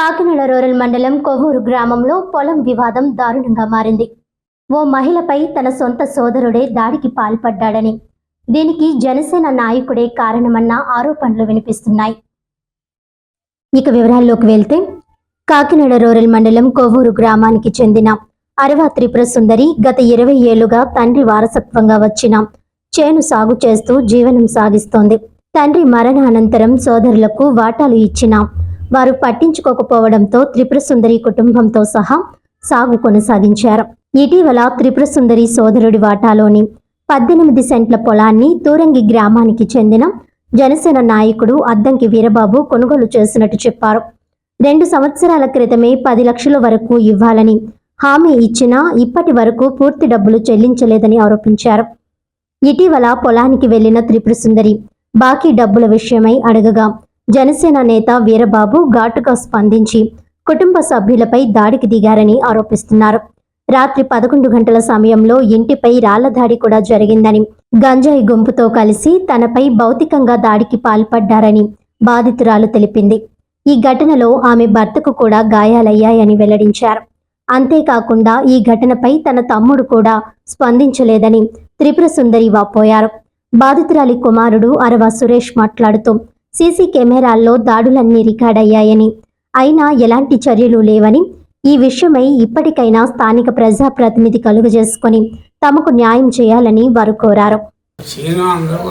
Kakinada rural మండలం కొవ్వూరు గ్రామంలో పొలం వివాదం దారుణంగా మారింది. ఓ మహిళపై తన సొంత సోదరుడే దాడికి పాల్పడ్డాడని దీనికి జనసేన నాయకుడే కారణమన్న ఆరోపణలు వినిపిస్తున్నాయి. ఇక వివరాల్లోకి వెళ్తే కాకినాడ రూరల్ మండలం కొవ్వూరు గ్రామానికి చెందిన అరవా త్రిపుర సుందరి గత ఇరవై ఏళ్ళుగా తండ్రి వారసత్వంగా వచ్చిన చేను సాగు చేస్తూ జీవనం సాగిస్తోంది. తండ్రి మరణానంతరం సోదరులకు వాటాలు ఇచ్చిన వారు పట్టించుకోకపోవడంతో త్రిపుర సుందరి కుటుంబంతో సహా సాగు కొనసాగించారు. ఇటీవల త్రిపుర సుందరి సోదరుడి వాటాలోని పద్దెనిమిది సెంట్ల పొలాన్ని తూరంగి గ్రామానికి చెందిన జనసేన నాయకుడు అద్దంకి వీరబాబు కొనుగోలు చేసినట్టు చెప్పారు. రెండు సంవత్సరాల క్రితమే పది లక్షల వరకు ఇవ్వాలని హామీ ఇచ్చినా ఇప్పటి వరకు పూర్తి డబ్బులు చెల్లించలేదని ఆరోపించారు. ఇటీవల పొలానికి వెళ్ళిన త్రిపుర సుందరి బాకీ డబ్బుల విషయమై అడగగా జనసేన నేత వీరబాబు ఘాటుగా స్పందించి కుటుంబ సభ్యులపై దాడికి దిగారని ఆరోపిస్తున్నారు. రాత్రి పదకొండు గంటల సమయంలో ఇంటిపై రాళ్ళ దాడి కూడా జరిగిందని గంజాయి గుంపుతో కలిసి తనపై భౌతికంగా దాడికి పాల్పడ్డారని బాధితురాలు తెలిపింది. ఈ ఘటనలో ఆమె భర్తకు కూడా గాయాలయ్యాయని వెల్లడించారు. అంతేకాకుండా ఈ ఘటనపై తన తమ్ముడు కూడా స్పందించలేదని త్రిపుర సుందరి వాపోయారు. బాధితురాలి కుమారుడు అరవ సురేష్ మాట్లాడుతూ సీసీ కెమెరాల్లో దాడులన్నీ రికార్డయ్యాయని అయినా ఎలాంటి చర్యలు లేవని ఈ విషయమై ఇప్పటికైనా స్థానిక ప్రజాప్రతినిధి కలుగజేసుకొని తమకు న్యాయం చేయాలని వారు కోరారు. అందరూ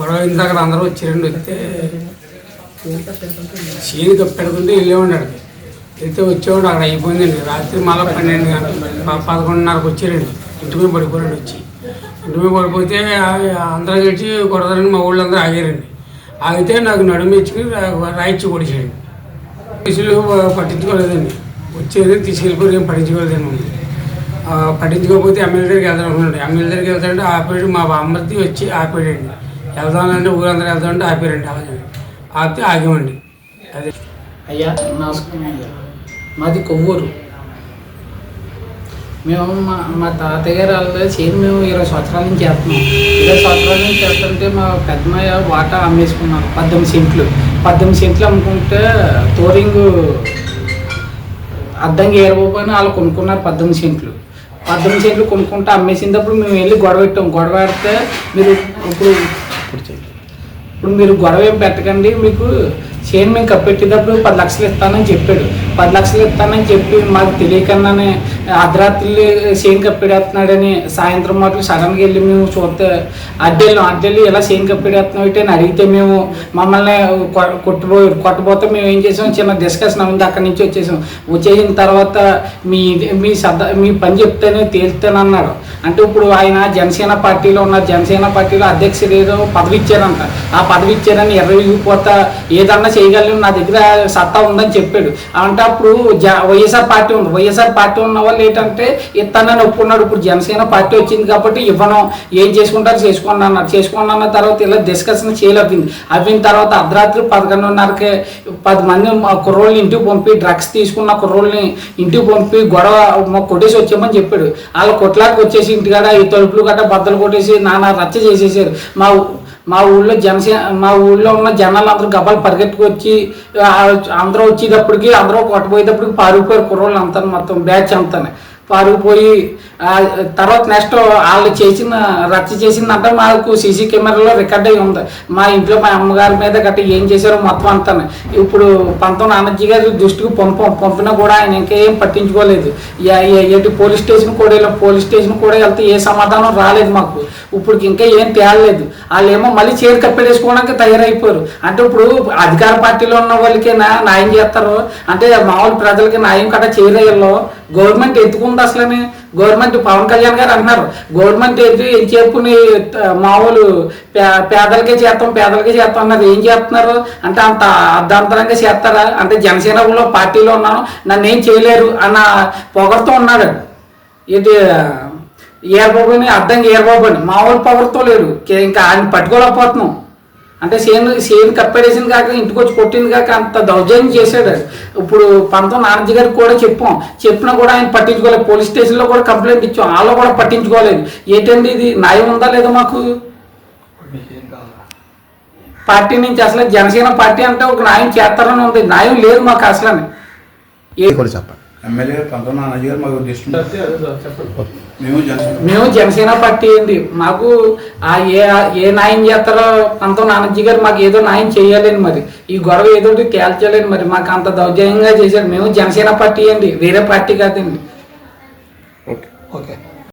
గొడవ అయిన దగ్గర అందరూ వచ్చారండి వస్తే సీను పెడుతుంటే వెళ్ళేవాడు వెళ్తే వచ్చేవాడు అక్కడ అయిపోయిందండి. రాత్రి మళ్ళీ పన్నెండు గంటలు ప- పదకొండున్నరకు వచ్చారండి. ఇంటి మీద పడుకోరండి వచ్చి. ఇంటి పడిపోతే అందరూ కలిసి కొడతారని మా ఊళ్ళందరూ ఆగారండి. ఆగితే నాకు నడుము ఇచ్చుకుని రాయిచ్చి కొడిచాడు పోలీసులు పట్టించుకోలేదండి. వచ్చేది తీసుకెళ్ళిపోయి ఏం పట్టించుకోలేదండి మమ్మల్ని. పట్టించుకోకపోతే ఎమ్మెల్యే దగ్గరికి వెళ్దాం అనుకున్నాడు. ఎమ్మెల్యే దగ్గరికి వెళ్తాడంటే ఆపాడు. మా అమ్మది వచ్చి ఆపాడండి. వెళ్దామంటే ఊరందరూ వెళ్దామంటే ఆపారండి. అలాగే. ఆపితే ఆగామండి. అదే. అయ్యా నమస్కారం అయ్యా. మాది కొవ్వూరు. మేము మా మా తాతయ్య గారు వాళ్ళ చేను మేము ఇరవై సంవత్సరాల నుంచి చేస్తున్నాం. ఇరవై సంవత్సరాల నుంచి చేస్తుంటే మా పెద్దమయ్య వాటా అమ్మేసుకున్నారు పద్దెనిమిది సెంట్లు. పద్దెనిమిది సెంట్లు అమ్ముకుంటే తోరింగు అద్దంగా ఏరబోపని వాళ్ళు కొనుక్కున్నారు పద్దెనిమిది సెంట్లు. పద్దెనిమిది సెంట్లు కొనుక్కుంటే అమ్మేసినప్పుడు మేము వెళ్ళి గొడవ పెట్టాం. గొడవ పెడితే మీరు ఇప్పుడు ఇప్పుడు మీరు గొడవ ఏం పెట్టకండి మీకు చేను మేము కప్పెట్టేటప్పుడు పది లక్షలు ఇస్తానని చెప్పాడు. పది లక్షలు ఇస్తానని చెప్పి మాకు తెలియకుండానే అర్ధరాత్రి చేను కప్పెడేస్తున్నాడని సాయంత్రం మాటలు సడన్గా వెళ్ళి మేము చూస్తే అడ్డెళ్ళం. అడ్డెళ్ళి ఇలా చేను కప్పెడేస్తున్నావు అంటే అని అడిగితే మేము మమ్మల్ని కొట్టబో కొట్టబోతే మేము ఏం చేసాం? చిన్న డిస్కషన్ ఉంది. అక్కడి నుంచి వచ్చేసాం. వచ్చేసిన తర్వాత మీ మీ సద మీ పని చెప్తేనే తేలుతానన్నారు అంటే ఇప్పుడు ఆయన జనసేన పార్టీలో ఉన్న జనసేన పార్టీలో అధ్యక్షుడు ఏదో పదవి ఇచ్చారంట. ఆ పదవి ఇచ్చారని ఎర్రవిగిపోతా ఏదన్నా చేయగలను నా దగ్గర సత్తా ఉందని చెప్పాడు. అంటే అప్పుడు వైఎస్ఆర్ పార్టీ ఉంది. వైఎస్ఆర్ పార్టీ ఉన్న వాళ్ళు ఏంటంటే ఇస్తానని ఒప్పుకున్నాడు ఇప్పుడు జనసేన పార్టీ వచ్చింది కాబట్టి ఇవ్వను. ఏం చేసుకుంటారు? చేసుకోండి అన్నారు. చేసుకోండి అన్న తర్వాత ఇలా డిస్కషన్ చేయలేపింది అవిన తర్వాత అర్ధరాత్రి పదకొండున్నరకే పది మంది కుర్రోళ్ళని ఇంటికి పంపి డ్రగ్స్ తీసుకున్న కుర్రోళ్ళని ఇంటికి పంపి గొడవ మా కొట్టేసి వచ్చామని చెప్పాడు. వాళ్ళ కొట్లాకి వచ్చేసి ఇంటికాడ ఈ తలుపులు గట్ట బద్దలు కొట్టేసి నానా రచ్చ చేసేసారు. మా మా ఊళ్ళో జనసేన మా ఊళ్ళో ఉన్న జనాలు అందరూ గబ్బాలు పరిగెట్టుకొచ్చి అందరూ వచ్చేటప్పటికి అందరూ కొట్టబోయేటప్పటికి పారిపోయారు కుర్రోళ్ళు అంతా మొత్తం బ్యాచ్ అంతానే. పారిపోయి తర్వాత నెక్స్ట్ వాళ్ళు చేసిన రచ్చ చేసిందంటే మాకు సీసీ కెమెరాలో రికార్డ్ అయి ఉంది. మా ఇంట్లో మా అమ్మగారి మీద గట్ట ఏం చేశారో మొత్తం అంతా ఇప్పుడు పంతం నాన్నజీ గారు దృష్టికి పంపం పంపినా కూడా ఆయన ఇంకేం పట్టించుకోలేదు. ఎటు పోలీస్ స్టేషన్ కూడా వెళ్ళాం పోలీస్ స్టేషన్ కూడా వెళ్తే ఏ సమాధానం రాలేదు మాకు. ఇప్పుడు ఇంకా ఏం తేలలేదు. వాళ్ళు ఏమో మళ్ళీ చేరు కప్పెడేసుకోవడానికి తయారైపోయారు. అంటే ఇప్పుడు అధికార పార్టీలో ఉన్న వాళ్ళకే న్యాయం చేస్తారు? అంటే మామూలు ప్రజలకి న్యాయం కట్ట చేయలేయల్లో గవర్నమెంట్ ఎత్తుకుంది అసలని. గవర్నమెంట్ పవన్ కళ్యాణ్ గారు అంటున్నారు. గవర్నమెంట్ ఎత్తు ఏం చెప్పుని మామూలు పే- పేదలకే చేస్తాం పేదలకే చేస్తాం అన్నారు. ఏం చేస్తున్నారు? అంటే అంత అర్ధాంతరంగా చేస్తారా? అంటే జనసేనలో పార్టీలో ఉన్నాను. నన్ను ఏం చేయలేరు అన్న పొగడుతూ ఉన్నాడు. ఇది ఏర్బాబుని అర్థంగా ఏర్బాబుని మామూలు పొగడుతూ లేడు. ఇంకా ఆయన పట్టుకోలేకపోతున్నాం. అంటే సేను సేను కప్పేసింది కాక ఇంటికి వచ్చి కొట్టింది కాక అంత దౌర్జన్యం చేశాడు. ఇప్పుడు పంతం నాన్నజీ గారికి కూడా చెప్పాం. చెప్పినా కూడా ఆయన పట్టించుకోలేదు. పోలీస్ స్టేషన్లో కూడా కంప్లైంట్ ఇచ్చాం. వాళ్ళు కూడా పట్టించుకోలేదు. ఏంటండి ఇది? న్యాయం ఉందా లేదా మాకు? పార్టీ నుంచి అసలు జనసేన పార్టీ అంటే ఒక న్యాయం చేస్తారని ఉంది. న్యాయం లేదు మాకు అసలు. చెప్పండి. ఎమ్మెల్యే పంతొమ్మిది గారు మాకు మేము జనసేన మేము జనసేన పార్టీ ఏంది మాకు ఆ ఏ ఏ న్యాయం చేస్తారో అంత నాన్నజీ గారు మాకు ఏదో న్యాయం చేయాలని మరి. ఈ గొడవ ఏదో తేల్చాలని మరి. మాకు అంత దౌర్జన్యంగా చేశారు. మేము జనసేన పార్టీ ఏంది వేరే పార్టీ కాదండి. ఓకే. ఓకే.